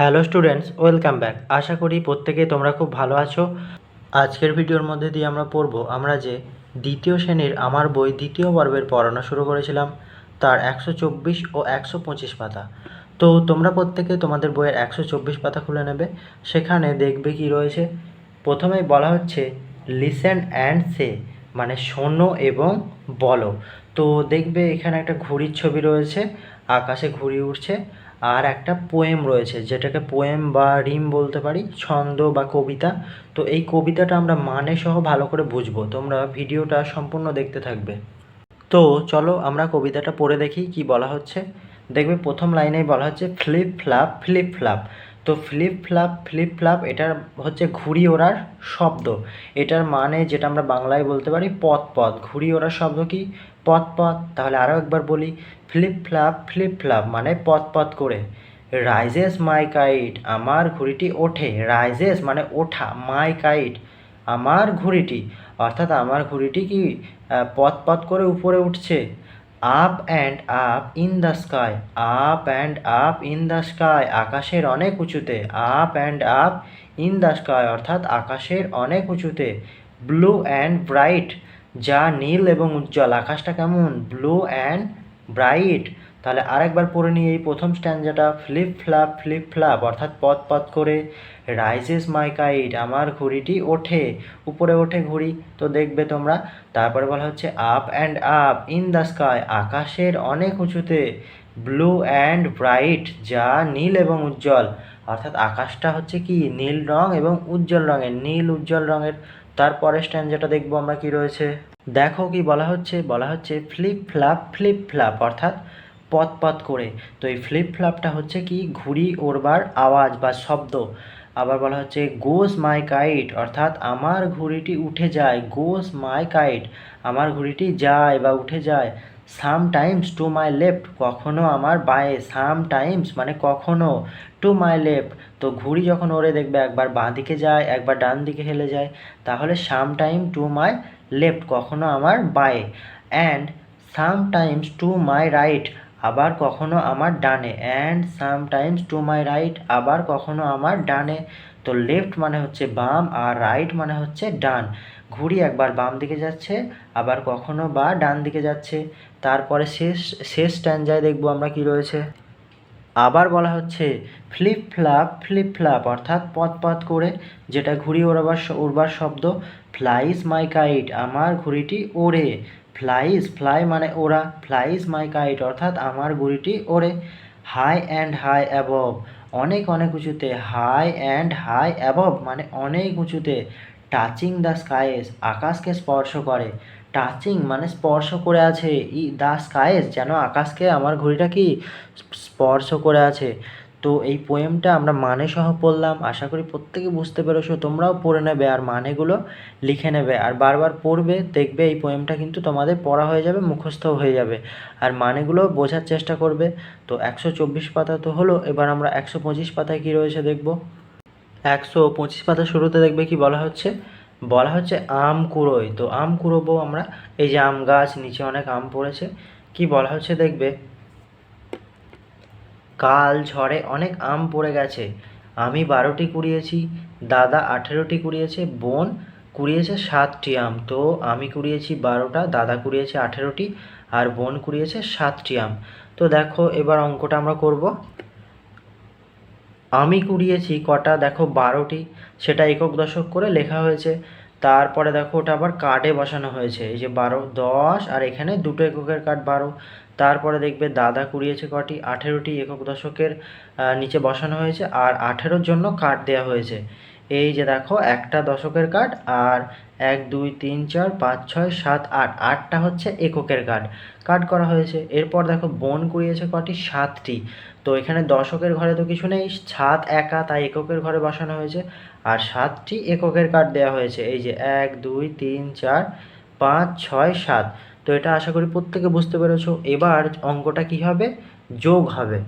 Hello students, welcome back. আশা করি প্রত্যেকে তোমরা খুব ভালো আছো। আজকের ভিডিওর মধ্যে দিয়ে আমরা পড়ব, আমরা যে দ্বিতীয় শ্রেণির আমার বই দ্বিতীয় পর্বের পড়ানো শুরু করেছিলাম, তার একশো চব্বিশ ও একশো পঁচিশ পাতা। তো তোমরা প্রত্যেকে তোমাদের বইয়ের একশো চব্বিশ পাতা খুলে নেবে, সেখানে দেখবে কি রয়েছে। প্রথমেই বলা হচ্ছে লিসেন অ্যান্ড সে মানে শোনো এবং বলো। তো দেখবে এখানে একটা ঘুড়ির ছবি রয়েছে, আকাশে ঘুড়ি উঠছে আর একটা পোয়েম রয়েছে, যেটাকে পোয়েম বা রিম বলতে পারি, ছন্দ বা কবিতা। তো এই কবিতাটা আমরা মানে সহ ভালো করে বুঝব। তোমরা ভিডিওটা সম্পূর্ণ দেখতে থাকবে। তো চলো আমরা কবিতাটা পড়ে দেখি কি বলা হচ্ছে। দেখবে প্রথম লাইনেই বলা হচ্ছে, ফ্লিপ ফ্লাপ ফ্লিপ ফ্লাপ। তো ফ্লিপ ফ্লাপ ফ্লিপ ফ্লাপ এটার হচ্ছে ঘুড়ি ওড়ার শব্দ। এটার মানে যেটা আমরা বাংলায় বলতে পারি, পথ পথ। ঘুড়ি ওড়ার শব্দ কি? পথ পথ, তাহলে আরও একবার বলি ফ্লিপ ফ্লাপ ফ্লিপ ফ্লাপ মানে পথ পথ করে। রাইজেস মাই কাইট আমার ঘুড়িটি ওঠে। রাইজেস মানে ওঠা মাই কাইট আমার ঘুড়িটি। অর্থাৎ আমার ঘুড়িটি কি পথ পথ করে উপরে উঠছে। Up and up in the sky up and up in the sky আকাশের অনেক উঁচুতে। Up and up in the sky অর্থাৎ আকাশের অনেক উঁচুতে। ব্লু অ্যান্ড ব্রাইট যা নীল এবং উজ্জ্বল। আকাশটা কেমন? ব্লু অ্যান্ড ব্রাইট তাহলে আরেকবার পড়ে নিই এই প্রথম স্ট্যান্ডাটা ফ্লিপ ফ্লাপ ফ্লিপ ফ্লাপ অর্থাৎ পথ পথ করে। রাইজেস মাই কাইট আমার ঘুড়িটি ওঠে। উপরে ওঠে ঘুড়ি। তো দেখবে তোমরা, তারপরে বলা হচ্ছে up and up in the sky আকাশের অনেক উঁচুতে। ব্লু অ্যান্ড ব্রাইট যা নীল এবং উজ্জ্বল। অর্থাৎ আকাশটা হচ্ছে কি? নীল রং এবং উজ্জ্বল রঙের। নীল, উজ্জ্বল রঙের তারপরের স্ট্যান্ড যেটা দেখব আমরা কি রয়েছে? দেখো কি বলা হচ্ছে বলা হচ্ছে ফ্লিপ ফ্লাপ ফ্লিপ ফ্লাপ অর্থাৎ পথ করে। তো এই ফ্লিপ ফ্লাপটা হচ্ছে কি? ঘুড়ি, ওড়বার, আওয়াজ বা শব্দ। আবার বলা হচ্ছে গোস মাই কাইট অর্থাৎ আমার ঘুড়িটি উঠে যায়। গোস মাই কাইট আমার ঘুড়িটি যায় বা উঠে যায়। Sometimes to my left কখনো আমার বাঁয়ে সাম টাইমস মানে কখনো টু মাই লেফট তো ঘুড়ি যখন ওরে দেখবে, একবার বাঁ দিকে যায়, একবার ডান দিকে হেলে যায়, তাহলে some time to my left কখনো আমার বাঁয়ে। And sometimes to my right আবার কখনো আমার ডানে and sometimes to my right আবার কখনো আমার ডানে। তো লেফট মানে হচ্ছে বাম, আর রাইট মানে হচ্ছে ডান। ঘুড়ি একবার বাম দিকে যাচ্ছে, আবার কখনো বা ডান দিকে যাচ্ছে। তারপরে শেষ শেষ স্ট্যান্ডায় দেখব আমরা কি রয়েছে। আবার বলা হচ্ছে ফ্লিপ ফ্লাপ ফ্লিপ ফ্লাপ অর্থাৎ পথ পথ করে, যেটা ঘুড়ি ওড়াবার উড়বার শব্দ। ফ্লাইস মাই কাইট আমার ঘুড়িটি ওড়ে। ফ্লাইস ফ্লাই মানে ওড়া ফ্লাইস মাই কাইট অর্থাৎ আমার ঘুড়িটি ওড়ে হাই অ্যান্ড হাই অ্যাবভ অনেক অনেক উঁচুতে হাই অ্যান্ড হাই অ্যাবভ মানে অনেক উঁচুতে। টাচিং দ্য স্কাইস আকাশকে স্পর্শ করে। টাচিং মানে স্পর্শ করে আছে। ই দ্য স্কাইস যেন আকাশকে, আমার ঘড়িটা কি? স্পর্শ করে আছে। তো এই পোয়েমটা আমরা মানে সহ পড়লাম। আশা করি প্রত্যেকে বুঝতে পেরেছ, তোমরাও পড়ে নেবে আর মানেগুলো লিখে নেবে। আর বারবার পড়বে, দেখবে এই পোয়েমটা কিন্তু তোমাদের পড়া হয়ে যাবে মুখস্থ হয়ে যাবে। আর মানেগুলো বোঝার চেষ্টা করবে। তো একশো চব্বিশ পাতা তো হলো, এবার আমরা একশো পঁচিশ পাতায় কী রয়েছে দেখব। একশো পঁচিশ পাতা শুরুতে দেখবে কি বলা হচ্ছে? বলা হচ্ছে আম কুড়োই। তো আম কুড়োবো আমরা, এই যে আম গাছ, নিচে অনেক আম পড়েছে। কি বলা হচ্ছে দেখবে? কাল ঝড়ে অনেক আম পড়ে গেছে। আমি বারোটি কুড়িয়েছি, দাদা আঠেরোটি কুড়িয়েছে, বোন কুড়িয়েছে সাতটি আম। তো আমি কুড়িয়েছি বারোটা, দাদা কুড়িয়েছে আঠেরোটি, আর বোন কুড়িয়েছে সাতটি আম। তো দেখো এবার অঙ্কটা আমরা করব। আমি কুড়িয়েছি কটা, দেখো বারোটি, সেটা একক দশক করে লেখা হয়েছে। তারপরে দেখো ওটা আবার কার্ডে বসানো হয়েছে। এই যে বারো, দশ, আর এখানে দুটো এককের কার্ড বারো। তারপরে দেখবে দাদা কুড়িয়েছে কটি, আঠেরোটি একক দশকের নিচে বসানো হয়েছে আর আঠেরোর জন্য কার্ড দেওয়া হয়েছে। এই যে দেখো, একটা দশকের কার্ড আর এক, দুই, তিন, চার, পাঁচ, ছয়, সাত, আট, আটটা হচ্ছে এককের কার্ড কার্ড করা হয়েছে। এরপর দেখো, বন কুড়িয়েছে কটি, সাতটি। তো এখানে দশকের ঘরে তো কিছু নেই, সাত একা, তাই এককের ঘরে বসানো হয়েছে। আর সাতটি এককের কার্ড দেওয়া হয়েছে। এই যে এক, দুই, তিন, চার, পাঁচ, ছয়, সাত। তো এটা আশা করি প্রত্যেকে বুঝতে পেরেছ। এবার অঙ্কটা কি হবে? যোগ হবে।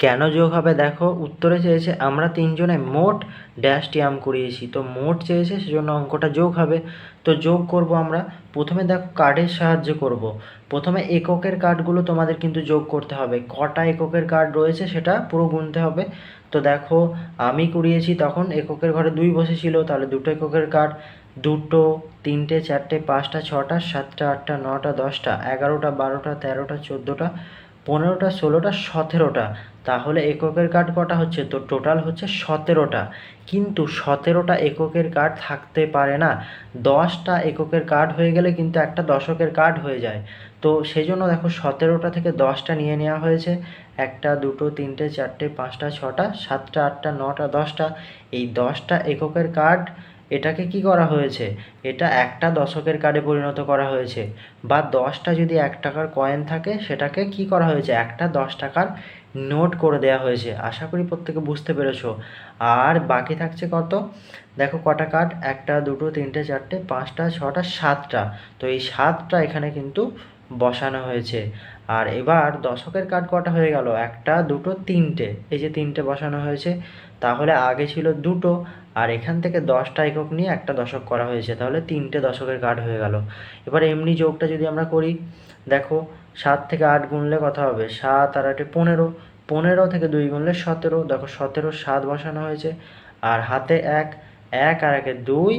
কেন যোগ হবে? দেখো, উত্তরে চেয়েছে আমরা তিনজনে মোট ড্যাশটি আম করিয়েছি। তো মোট চেয়েছে, সেজন্য অঙ্কটা যোগ হবে। তো যোগ করব আমরা। প্রথমে দেখো কার্ডের সাহায্যে করব। প্রথমে এককের কার্ডগুলো তোমাদের কিন্তু যোগ করতে হবে। কটা এককের কার্ড রয়েছে, সেটা পুরো গুনতে হবে। তো দেখো, আমি কুড়িয়েছি তখন এককের ঘরে দুই বসেছিল, তাহলে দুটো এককের কার্ড দুটো, তিনটে, চারটে, পাঁচটা, ছটা, সাতটা, আটটা, নটা, দশটা, এগারোটা, বারোটা, তেরোটা, চোদ্দোটা পনেরোটা, ষোলোটা, সতেরোটা। তাহলে এককের কার্ড কটা হচ্ছে? তো টোটাল হচ্ছে সতেরোটা। কিন্তু সতেরোটা এককের কার্ড থাকতে পারে না। দশটা এককের কার্ড হয়ে গেলে কিন্তু একটা দশকের কার্ড হয়ে যায়। তো সেই জন্য দেখো সতেরোটা থেকে দশটা নিয়ে নেওয়া হয়েছে। একটা, দুটো, তিনটে, চারটে, পাঁচটা, ছটা, সাতটা, আটটা, নটা, দশটা। এই দশটা এককের কার্ড এটাকে কি করা হয়েছে? এটা একটা দশকের কার্ডে পরিণত করা হয়েছে। বা দশটা যদি এক টাকার কয়েন থাকে, সেটাকে কি করা হয়েছে? একটা দশ টাকার নোট করে দেওয়া হয়েছে। আশা করি প্রত্যেকে বুঝতে পেরেছ। আর বাকি থাকছে কত? দেখো কটা কার্ড একটা, দুটো, তিনটে, চারটে, পাঁচটা, ছটা, সাতটা। তো এই সাতটা এখানে কিন্তু বসানো হয়েছে। আর এবার দশকের কার্ড কটা হয়ে গেল? একটা, দুটো, তিনটে। এই যে তিনটে বসানো হয়েছে। তাহলে আগে ছিল দুটো, আর এখান থেকে দশটা একক নিয়ে একটা দশক করা হয়েছে, তাহলে তিনটে দশকের কার্ড হয়ে গেল। এবার এমনি যোগটা যদি আমরা করি, দেখো সাত থেকে আট গুনলে কথা হবে? সাত আর আটে পনেরো পনেরো থেকে দুই গুনলে সতেরো, দেখো সতেরো সাত বসানো হয়েছে, আর হাতে এক এক আর একে দুই,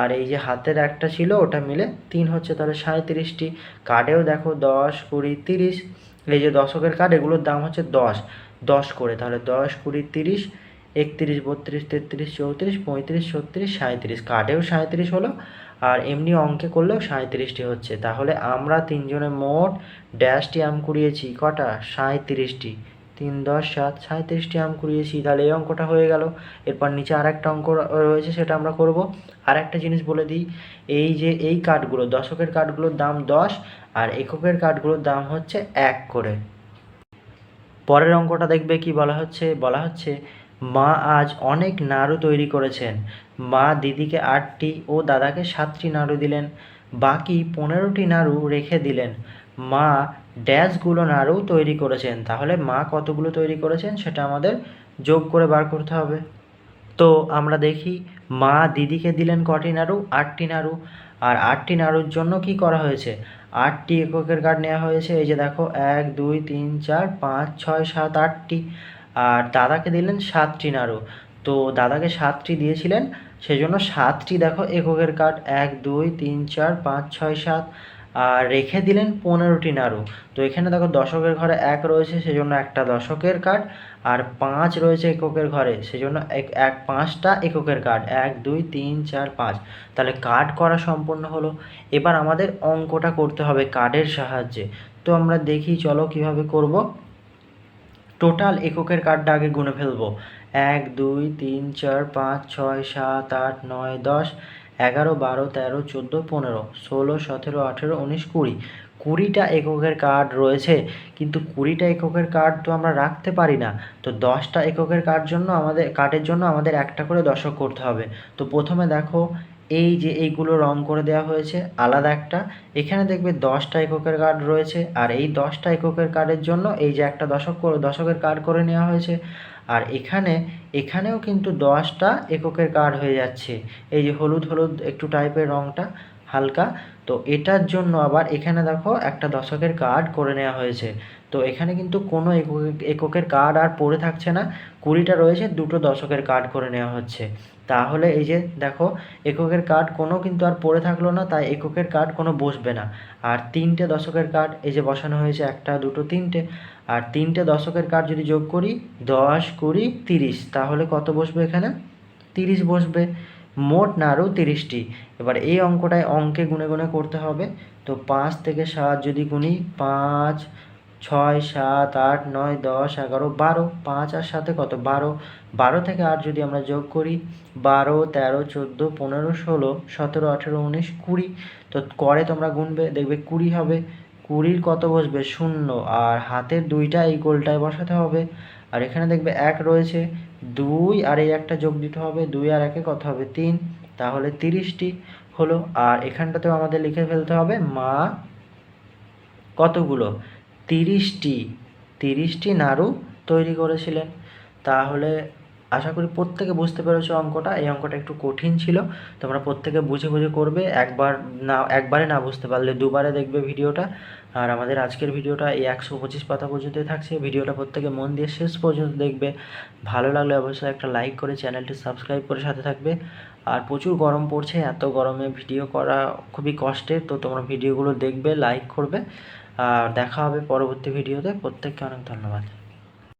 আর এই যে হাতের একটা ছিল ওটা মিলে তিন হচ্ছে, তাহলে সাঁত্রিশটি কার্ডেও দেখো দশ কুড়ি তিরিশ, এই যে দশকের কার্ড এগুলোর দাম হচ্ছে দশ দশ করে, তাহলে দশ কুড়ি তিরিশ একত্রিশ, বত্রিশ, তেত্রিশ, চৌত্রিশ, পঁয়ত্রিশ, ছত্রিশ সাঁত্রিশ কার্ডেও সাঁত্রিশ হলো আর এমনি অঙ্কে করলেও সাঁত্রিশটি হচ্ছে। তাহলে আমরা তিনজনে মোট ড্যাশটি আম কুড়িয়েছি। কটা? সাঁত্রিশটি তিন, দশ, সাত সাঁত্রিশটি আম কুড়িয়েছি। তাহলে এই অঙ্কটা হয়ে গেল। এরপর নিচে আর একটা অঙ্ক রয়েছে, সেটা আমরা করব। আর একটা জিনিস বলে দিই, এই যে এই কাঠগুলো, দশকের কাঠগুলোর দাম দশ আর এককের কাঠগুলোর দাম হচ্ছে এক করে। পরের অঙ্কটা দেখবে কি বলা হচ্ছে? বলা হচ্ছে মা আজ অনেক নাড়ু তৈরি করেছেন। মা দিদিকে আটটি ও দাদাকে সাতটি নাড়ু দিলেন। বাকি পনেরোটি নাড়ু রেখে দিলেন। মা ড্যাশগুলো নাড়ু তৈরি করেছেন। তাহলে মা কতগুলো তৈরি করেছেন সেটা আমাদের যোগ করে বার করতে হবে। তো আমরা দেখি, মা দিদিকে দিলেন কটি নাড়ু? আটটি নাড়ু। আর আটটি নাড়ুর জন্য কি করা হয়েছে? আটটি এককের কার্ড নেওয়া হয়েছে। এই যে দেখো, এক, দুই, তিন, চার, পাঁচ, ছয়, সাত, আটটি। আর দাদাকে দিলেন সাতটি নাড়ু। তো দাদাকে সাতটি দিয়েছিলেন, সেজন্য সাতটি দেখো এককের কার্ড, এক, দুই, তিন, চার, পাঁচ, ছয়, সাত, আর রেখে দিলেন পনেরোটি নাড়ু। তো এখানে দেখো দশকের ঘরে এক রয়েছে, সেজন্য একটা দশকের কার্ড, আর পাঁচ রয়েছে এককের ঘরে, সেজন্য এক এক, পাঁচটা এককের কার্ড, এক, দুই, তিন, চার, পাঁচ। তাহলে কার্ড করা সম্পূর্ণ হলো। এবার আমাদের অঙ্কটা করতে হবে কার্ডের সাহায্যে। তো আমরা দেখি চলো কীভাবে করব। টোটাল এককের কার্ডটা আগে গুনে ফেলব। এক, দুই, তিন, চার, পাঁচ, ছয়, সাত, আট, নয়, দশ, এগারো, বারো, তেরো, চোদ্দ, পনেরো, ষোলো, সতেরো, আঠেরো, উনিশ, কুড়ি। কুড়িটা এককের কার্ড রয়েছে, কিন্তু কুড়িটা এককের কার্ড তো আমরা রাখতে পারি না। তো দশটা এককের কার্ড জন্য আমাদের, কার্ডের জন্য আমাদের একটা করে দশক করতে হবে। তো প্রথমে দেখো এই যে এইগুলো রং করে দেওয়া হয়েছে, আলাদা একটা। এখানে দেখবে দশটা এককের কার্ড রয়েছে, আর এই দশটা এককের কার্ডের জন্য এই যে একটা দশক করে, দশকের কার্ড করে নেওয়া হয়েছে। আর এখানে, এখানেও কিন্তু দশটা এককের কার্ড হয়ে যাচ্ছে। এই যে হলুদ হলুদ একটু টাইপের রঙটা হালকা। তো এটার জন্য আবার এখানে দেখো একটা দশকের কার্ড করে নেওয়া হয়েছে। তো এখানে কিন্তু কোনো এককের কার্ড আর পড়ে থাকছে না। কুড়িটা রয়েছে, দুটো দশকের কার্ড করে নেওয়া হচ্ছে। তাহলে এই যে দেখো, এককের কার্ড কোনো কিন্তু আর পড়ে থাকল না, তাই এককের কার্ড কোনো বসবে না। আর তিনটে দশকের কার্ড এই যে বসানো হয়েছে, একটা, দুটো, তিনটে। আর তিনটে দশকের কার্ড যদি যোগ করি, দশ কুড়ি তিরিশ, তাহলে কত বসবে এখানে? তিরিশ বসবে। মোট নাড়ু তিরিশটি। এবার এই অঙ্কটায় অঙ্কে গুনে গুনে করতে হবে। তো পাঁচ থেকে সাত যদি গুনি পাঁচ ছয়, সাত, আট, নয়, দশ, এগারো, বারো, পাঁচ আর সাথে কত? বারো। বারো থেকে আট যদি আমরা যোগ করি, বারো, তেরো, চোদ্দ, পনেরো, ষোলো, সতেরো, আঠেরো, উনিশ, কুড়ি। তো করে তোমরা গুনবে, দেখবে কুড়ি হবে। কুড়ির কত বসবে? শূন্য। আর হাতের দুইটা এই গোলটায় বসাতে হবে। আর এখানে দেখবে এক রয়েছে। দুই আর এই একটা যোগ দিতে হবে। দুই আর একে কত হবে? তিন। তাহলে তিরিশটি হলো। আর এখানটাতেও আমাদের লিখে ফেলতে হবে মা কতগুলো? তিরিশটি তিরিশটি নাড়ু তৈরি করেছিলেন। তাহলে আশা করি প্রত্যেকে বুঝতে পেরেছ অঙ্কটা। এই অঙ্কটা একটু কঠিন ছিল। তোমরা প্রত্যেকে বুঝে বুঝে করবে। একবার না, একবারে না বুঝতে পারলে দুবারে দেখবে ভিডিওটা। আর আমাদের আজকের ভিডিওটা এই একশো পঁচিশ পাতা পর্যন্তই থাকছে। ভিডিওটা প্রত্যেকে মন দিয়ে শেষ পর্যন্ত দেখবে। ভালো লাগলে অবশ্যই একটা লাইক করে চ্যানেলটি সাবস্ক্রাইব করে সাথে থাকবে। আর প্রচুর গরম পড়ছে। এত গরমে ভিডিও করা খুবই কষ্টের। তো তোমরা ভিডিওগুলো দেখবে লাইক করবে। আর দেখা হবে পরবর্তী ভিডিওতে। প্রত্যেককে অনেক ধন্যবাদ।